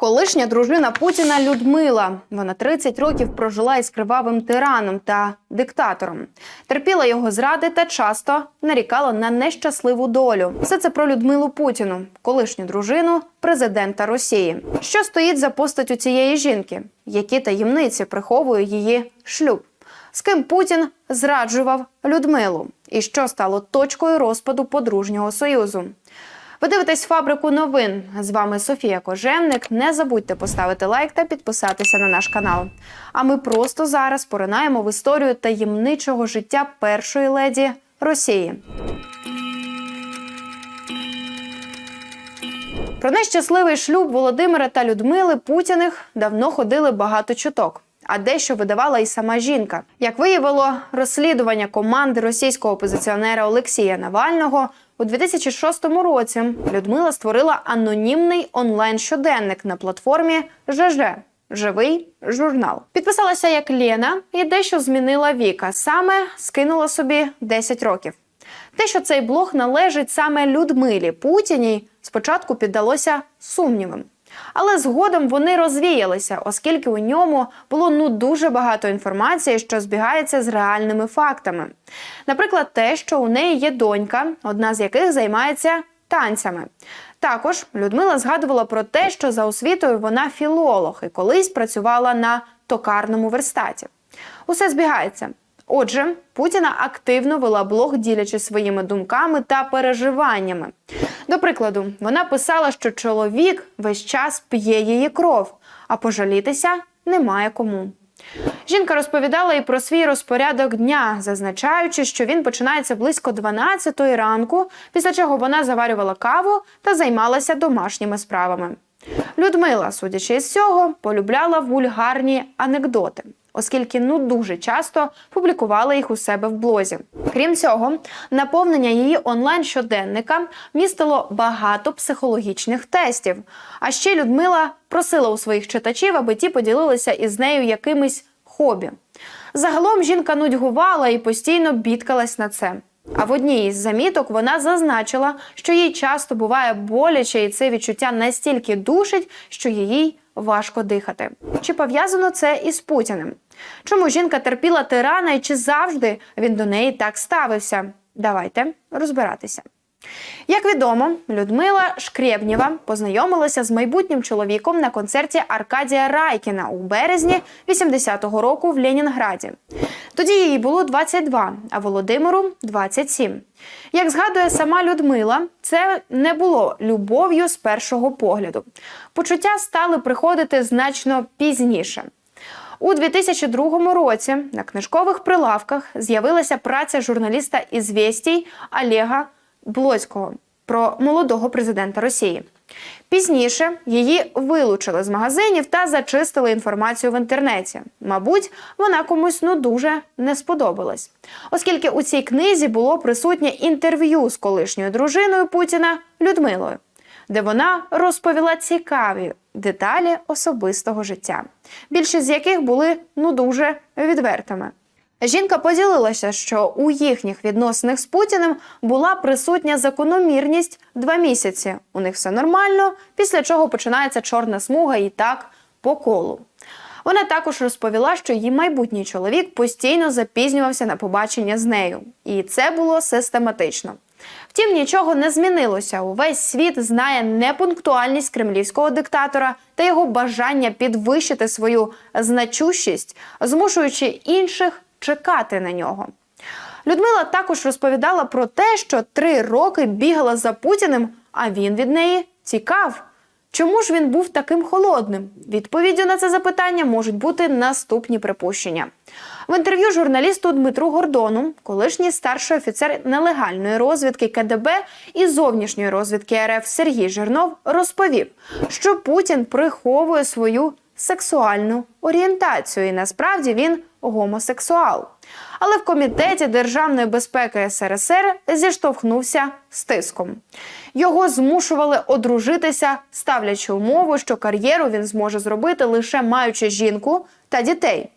Колишня дружина Путіна Людмила. Вона 30 років прожила із кривавим тираном та диктатором. Терпіла його зради та часто нарікала на нещасливу долю. Все це про Людмилу Путіну, колишню дружину президента Росії. Що стоїть за постаттю цієї жінки? Які таємниці приховує її шлюб? З ким Путін зраджував Людмилу? І що стало точкою розпаду подружнього союзу? Ви дивитесь фабрику новин. З вами Софія Кожевник. Не забудьте поставити лайк та підписатися на наш канал. А ми просто зараз поринаємо в історію таємничого життя першої леді Росії. Про нещасливий шлюб Володимира та Людмили Путіних давно ходили багато чуток. А дещо видавала і сама жінка. Як виявило розслідування команди російського опозиціонера Олексія Навального, у 2006 році Людмила створила анонімний онлайн-щоденник на платформі ЖЖ Живий журнал. Підписалася як Лена і дещо змінила віка. Саме скинула собі 10 років. Те, що цей блог належить саме Людмилі Путіній, спочатку піддалося сумнівам. Але згодом вони розвіялися, оскільки у ньому було ну дуже багато інформації, що збігається з реальними фактами. Наприклад, те, що у неї є донька, одна з яких займається танцями. Також Людмила згадувала про те, що за освітою вона філолог і колись працювала на токарному верстаті. Усе збігається. Отже, Путіна активно вела блог, ділячись своїми думками та переживаннями. До прикладу, вона писала, що чоловік весь час п'є її кров, а пожалітися немає кому. Жінка розповідала і про свій розпорядок дня, зазначаючи, що він починається близько 12 ранку, після чого вона заварювала каву та займалася домашніми справами. Людмила, судячи із цього, полюбляла вульгарні анекдоти оскільки ну дуже часто публікувала їх у себе в блозі. Крім цього, наповнення її онлайн щоденника містило багато психологічних тестів. А ще Людмила просила у своїх читачів, аби ті поділилися із нею якимись хобі. Загалом жінка нудьгувала і постійно бідкалась на це. А в одній із заміток вона зазначила, що їй часто буває боляче, і це відчуття настільки душить, що їй важко дихати. Чи пов'язано це із Путіним? Чому жінка терпіла тирана і чи завжди він до неї так ставився? Давайте розбиратися. Як відомо, Людмила Шкрєбнєва познайомилася з майбутнім чоловіком на концерті Аркадія Райкіна у березні 80-го року в Ленінграді. Тоді їй було 22, а Володимиру 27. Як згадує сама Людмила, це не було любов'ю з першого погляду. Почуття стали приходити значно пізніше. У 2002 році на книжкових прилавках з'явилася праця журналіста «Ізвєстій» Олега Блоцького про молодого президента Росії. Пізніше її вилучили з магазинів та зачистили інформацію в інтернеті. Мабуть, вона комусь ну дуже не сподобалась, оскільки у цій книзі було присутнє інтерв'ю з колишньою дружиною Путіна Людмилою, де вона розповіла цікаві деталі особистого життя, більшість з яких були ну дуже відвертими. Жінка поділилася, що у їхніх відносинах з Путіним була присутня закономірність два місяці. У них все нормально, після чого починається чорна смуга і так по колу. Вона також розповіла, що її майбутній чоловік постійно запізнювався на побачення з нею, і це було систематично. Втім, нічого не змінилося. Увесь світ знає непунктуальність кремлівського диктатора та його бажання підвищити свою значущість, змушуючи інших чекати на нього. Людмила також розповідала про те, що три роки бігала за Путіним, а він від неї тікав. Чому ж він був таким холодним? Відповіддю на це запитання можуть бути наступні припущення. В інтерв'ю журналісту Дмитру Гордону, колишній старший офіцер нелегальної розвідки КДБ і зовнішньої розвідки РФ Сергій Жирнов розповів, що Путін приховує свою сексуальну орієнтацію, і насправді він гомосексуал. Але в комітеті державної безпеки СРСР зіштовхнувся з тиском. Його змушували одружитися, ставлячи умову, що кар'єру він зможе зробити лише маючи жінку та дітей.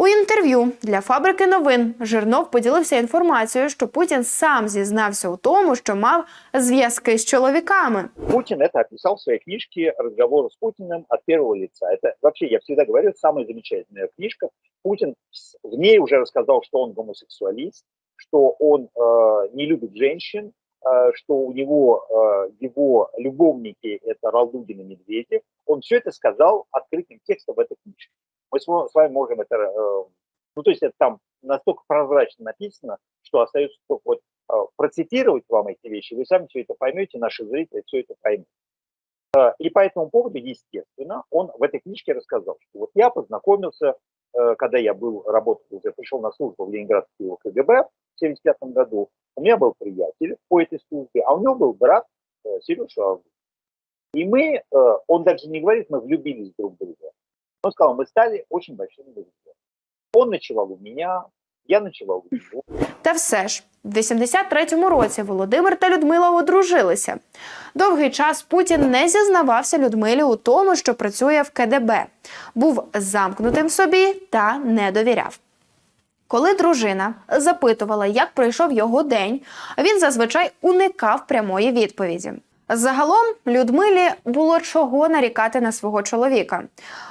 У інтерв'ю для фабрики новин Жирнов поділився інформацією, що Путін сам зізнався у тому, що мав зв'язки з чоловіками. Путин это описал в своей книжке «Разговоры с Путиным от первого лица». Это вообще, я всегда говорю, самая замечательная книжка. Путин с- в ней уже рассказал, что он гомосексуалист, что он э, не любит женщин, э, что у него э, его любовники – это Ралдугин и Медведев. Он все это сказал открытым текстом в этой книжке. Мы с ва- с вами можем это… э, ну, то есть это там настолько прозрачно написано, что остается только вот э, процитировать вам эти вещи, вы сами все это поймете, наши зрители все это поймут. Э, И по этому поводу, естественно, он в этой книжке рассказал, что вот я познакомился, когда я был, работал, уже пришел на службу в Ленинградский КГБ в 1975 году, у меня был приятель по этой службе, а у него был брат Сережа. И мы, он даже не говорит, мы влюбились друг в друга. Он сказал, мы стали очень большими друзьями. Он ночевал у меня, я ночевал у него. Та все ж, в 83-му році Володимир та Людмила одружилися. Довгий час Путін не зізнавався Людмилі у тому, що працює в КДБ, був замкнутим собі та не довіряв. Коли дружина запитувала, як пройшов його день, він зазвичай уникав прямої відповіді. Загалом Людмилі було чого нарікати на свого чоловіка.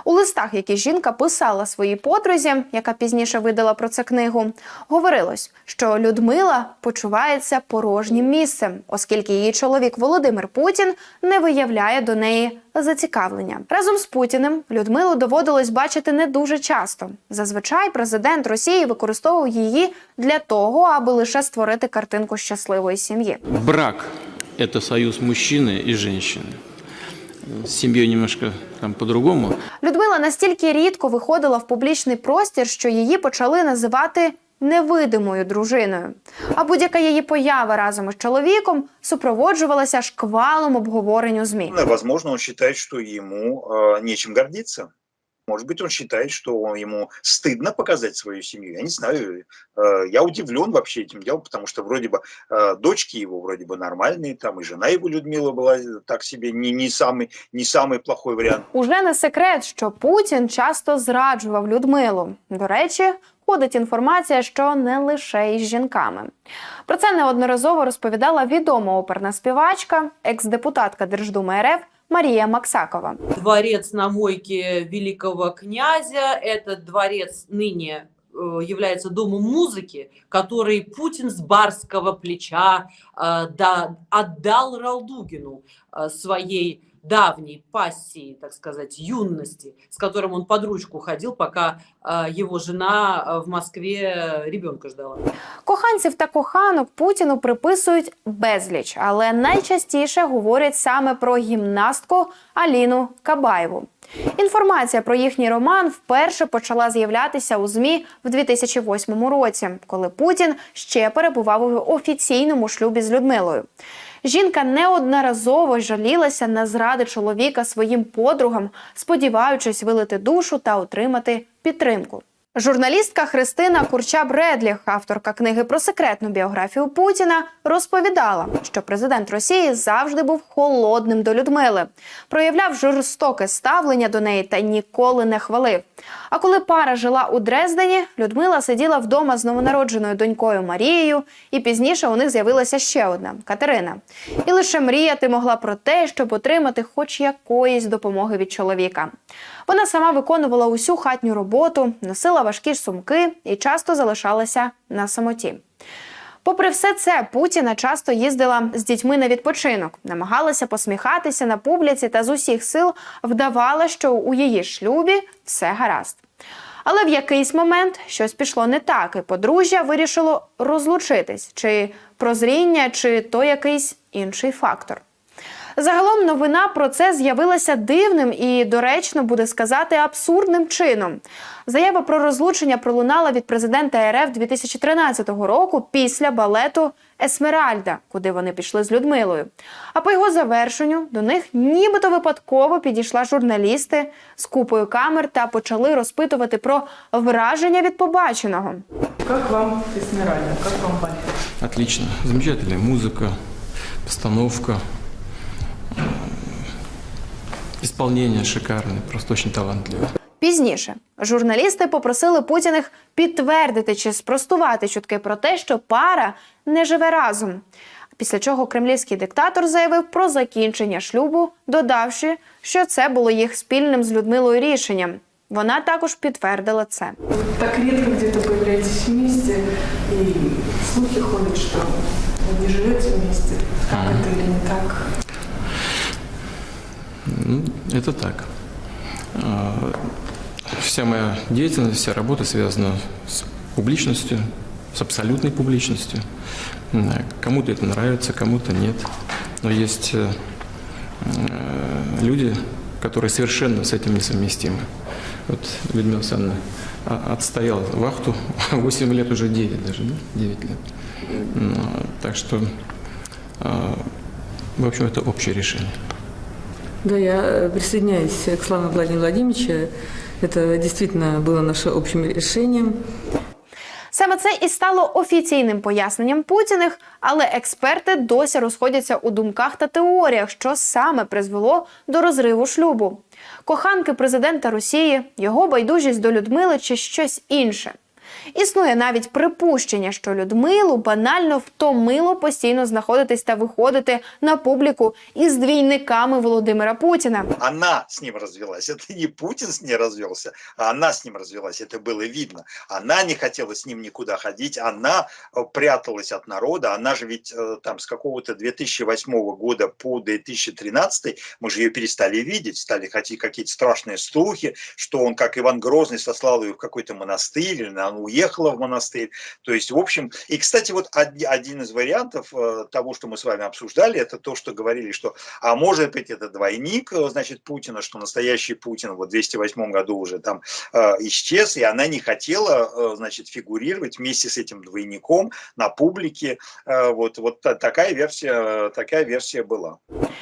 У листах, які жінка писала своїй подрузі, яка пізніше видала про це книгу, говорилось, що Людмила почувається порожнім місцем, оскільки її чоловік Володимир Путін не виявляє до неї зацікавлення. Разом з Путіним Людмилу доводилось бачити не дуже часто. Зазвичай президент Росії використовував її для того, аби лише створити картинку щасливої сім'ї. Брак – это союз мужчины и женщины. С семьей немножко там по-другому. Людмила настільки рідко виходила в публічний простір, що її почали називати невидимою дружиною. А будь-яка її поява разом із чоловіком супроводжувалася шквалом обговоренню змі. Ну, Возможно, он считает, что ему э, нечем гордиться. Может быть, он считает, что он- ему стыдно показать свою семью. Я не знаю. Э, я удивлен вообще этим делом, потому что вроде бы э, дочки его вроде бы нормальные, там и жена его Людмила была э, так себе не, не, самый, не самый плохой вариант. Уже не секрет, що Путін часто зраджував Людмилу. До речі, ходить інформація, що не лише із жінками. Про це неодноразово розповідала відома оперна співачка, екс-депутатка Держдуми РФ Марія Максакова. дворец на мойке великого князя. Этот дворец ныне э, является домом музыки, который Путин с барского плеча э, да, отдал Ралдугину э, своей давней пассии, так сказать, юности, с которым он под ручку ходил, пока э, его жена э, в Москве ребенка ждала. Коханців та коханок Путіну приписують безліч, але найчастіше говорять саме про гімнастку Аліну Кабаєву. Інформація про їхній роман вперше почала з'являтися у ЗМІ в 2008 році, коли Путін ще перебував у офіційному шлюбі з Людмилою. Жінка неодноразово жалілася на зради чоловіка своїм подругам, сподіваючись вилити душу та отримати підтримку. Журналістка Христина Курча Бредліх, авторка книги про секретну біографію Путіна, розповідала, що президент Росії завжди був холодним до Людмили, проявляв жорстоке ставлення до неї та ніколи не хвалив. А коли пара жила у Дрездені, Людмила сиділа вдома з новонародженою донькою Марією, і пізніше у них з'явилася ще одна Катерина. І лише мріяти могла про те, щоб отримати хоч якоїсь допомоги від чоловіка. Вона сама виконувала усю хатню роботу, носила важкі сумки і часто залишалася на самоті. Попри все це, Путіна часто їздила з дітьми на відпочинок, намагалася посміхатися на публіці та з усіх сил вдавала, що у її шлюбі все гаразд. Але в якийсь момент щось пішло не так, і подружжя вирішило розлучитись, чи прозріння, чи то якийсь інший фактор. Загалом новина про це з'явилася дивним і доречно буде сказати абсурдним чином. Заява про розлучення пролунала від президента РФ 2013 року після балету Есмеральда, куди вони пішли з Людмилою. А по його завершенню до них нібито випадково підійшла журналісти з купою камер та почали розпитувати про враження від побаченого. Как вам Эсмеральда? Как вам балет? Отлично. Замечательная музыка, постановка. м, Исполнение шикарное, просто очень талантливо. Пізніше журналісти попросили Путіних підтвердити чи спростувати чутки про те, що пара не живе разом. Після чого кремлівський диктатор заявив про закінчення шлюбу, додавши, що це було їх спільним з Людмилою рішенням. Вона також підтвердила це. Вы так редко где-то появляетесь вместе, и слухи ходят, что вы не живете вместе. Как это или не так? Ну, это так. А, Вся моя деятельность, вся работа связана с публичностью, с абсолютной публичностью. Кому-то это нравится, кому-то нет. Но есть э, э, люди, которые совершенно с этим несовместимы. Вот Людмила Александровна а- отстояла вахту 8 лет, уже 9 даже, да? 9 лет. Ну, Так что, а, в общем, это общее решение. Да, я э, присоединяюсь к словам Владимира Владимировича. Это действительно было нашим общим решением. Саме це і стало офіційним поясненням Путіних, але експерти досі розходяться у думках та теоріях, що саме призвело до розриву шлюбу. Коханки президента Росії, його байдужість до Людмили чи щось інше. Існує навіть припущення, що Людмилу банально втомило постійно знаходитись та виходити на публіку із двійниками Володимира Путіна. Она с ним развелась. Это не Путин с ней развелся, а она с ним развелась. Это было видно. Она не хотела с ним никуда ходить. Она э, пряталась от народа. Она же ведь э, там с какого-то 2008 года по 2013 мы же ее перестали видеть. Стали ходить какие-то страшные слухи, что он, как Иван Грозный, сослал ее в какой-то монастырь, или она уехала в монастырь. То есть, в общем, и, кстати, вот оди- один из вариантов э, того, что мы с вами обсуждали, это то, что говорили, что, а может быть, это двойник, э, значит, Путина, что настоящий Путин вот в 208 году уже там э, исчез, и она не хотела, э, значит, фигурировать вместе с этим двойником на публике. Э, вот, вот та- такая версия, э, такая версия была.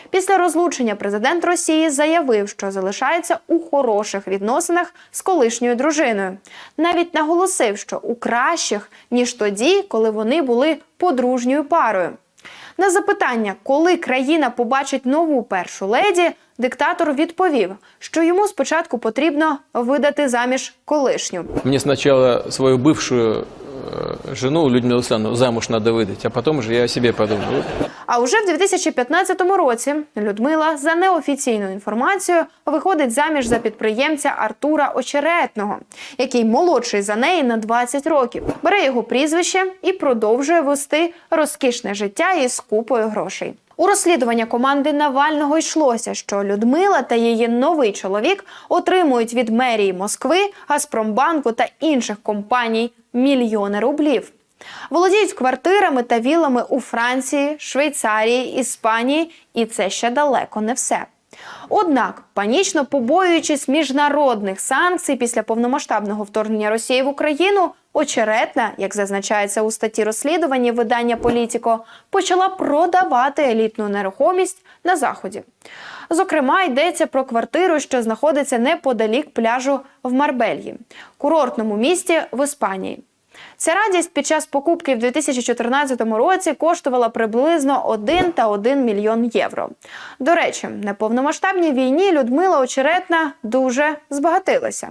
Після розлучення президент Росії заявив, що залишається у хороших відносинах з колишньою дружиною. Навіть наголосив, що у кращих ніж тоді, коли вони були подружньою парою. На запитання, коли країна побачить нову першу леді, диктатор відповів, що йому спочатку потрібно видати заміж колишню. Мені спочатку свою бывшую э, жену Людмилу Александровну замуж надо выдать, а потом уже я о себе подумал. А уже в 2015 році Людмила за неофіційною інформацією виходить заміж за підприємця Артура Очеретного, який молодший за неї на 20 років. Бере його прізвище і продовжує вести розкішне життя із купою грошей. У розслідування команди Навального йшлося, що Людмила та її новий чоловік отримують від мерії Москви, Газпромбанку та інших компаній мільйони рублів. Володіють квартирами та вілами у Франції, Швейцарії, Іспанії, і це ще далеко не все. Однак, панічно побоюючись міжнародних санкцій після повномасштабного вторгнення Росії в Україну, очеретна, як зазначається у статті розслідування видання Політіко, почала продавати елітну нерухомість на заході. Зокрема, йдеться про квартиру, що знаходиться неподалік пляжу в Марбельї, курортному місті в Іспанії. Ця радість під час покупки в 2014 році коштувала приблизно 1 та 1 мільйон євро. До речі, на повномасштабній війні Людмила Очеретна дуже збагатилася.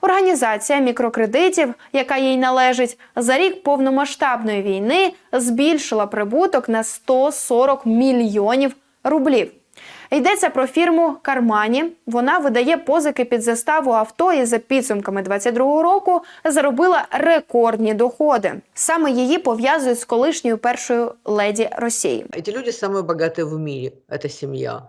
Організація мікрокредитів, яка їй належить, за рік повномасштабної війни збільшила прибуток на 140 мільйонів рублів. Йдеться про фірму Кармані. Вона видає позики під заставу авто і за підсумками 22-го року заробила рекордні доходи. Саме її пов'язують з колишньою першою леді Росії. Эти люди самые богатые в мире, эта семья.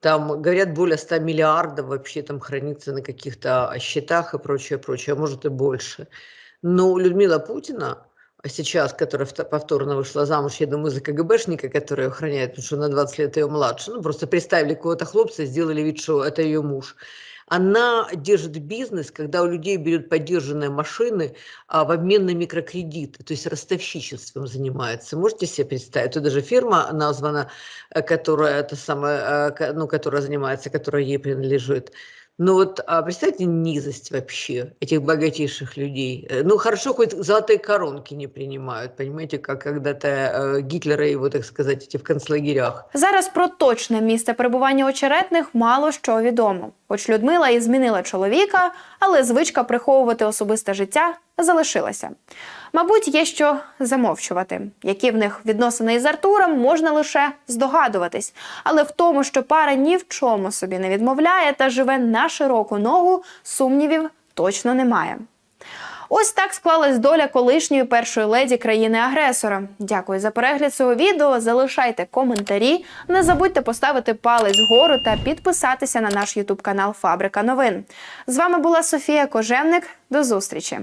Там, говорят, более 100 миллиардов вообще там хранится на каких-то счетах и прочее, прочее, а может и больше. Но Людмила Путина, а Сейчас, которая вто- повторно вышла замуж, я думаю, за КГБшника, который охраняет, потому что на 20 лет ее младше, ну, просто представили какого-то хлопца, сделали вид, что это ее муж. Она держит бизнес, когда у людей берут поддержанные машины а, в обмен на микрокредиты, то есть ростовщичеством занимается. Можете себе представить? Тут даже фирма названа, э, которая, это самое, э, ну, которая занимается, которая ей принадлежит. Ну вот а представьте низость вообще этих богатейших людей. Э, Ну хорошо, хоть золотые коронки не принимают, понимаете, как когда-то э, Гитлера и его, так сказать, эти в концлагерях. Зараз про точне місце перебування очеретних мало що відомо. Хоч Людмила і змінила чоловіка, але звичка приховувати особисте життя залишилася. Мабуть, є що замовчувати. Які в них відносини із Артуром, можна лише здогадуватись. Але в тому, що пара ні в чому собі не відмовляє та живе на широку ногу, сумнівів точно немає. Ось так склалась доля колишньої першої леді країни-агресора. Дякую за перегляд цього відео. Залишайте коментарі. Не забудьте поставити палець вгору та підписатися на наш ютуб канал Фабрика новин. З вами була Софія Кожевник. До зустрічі!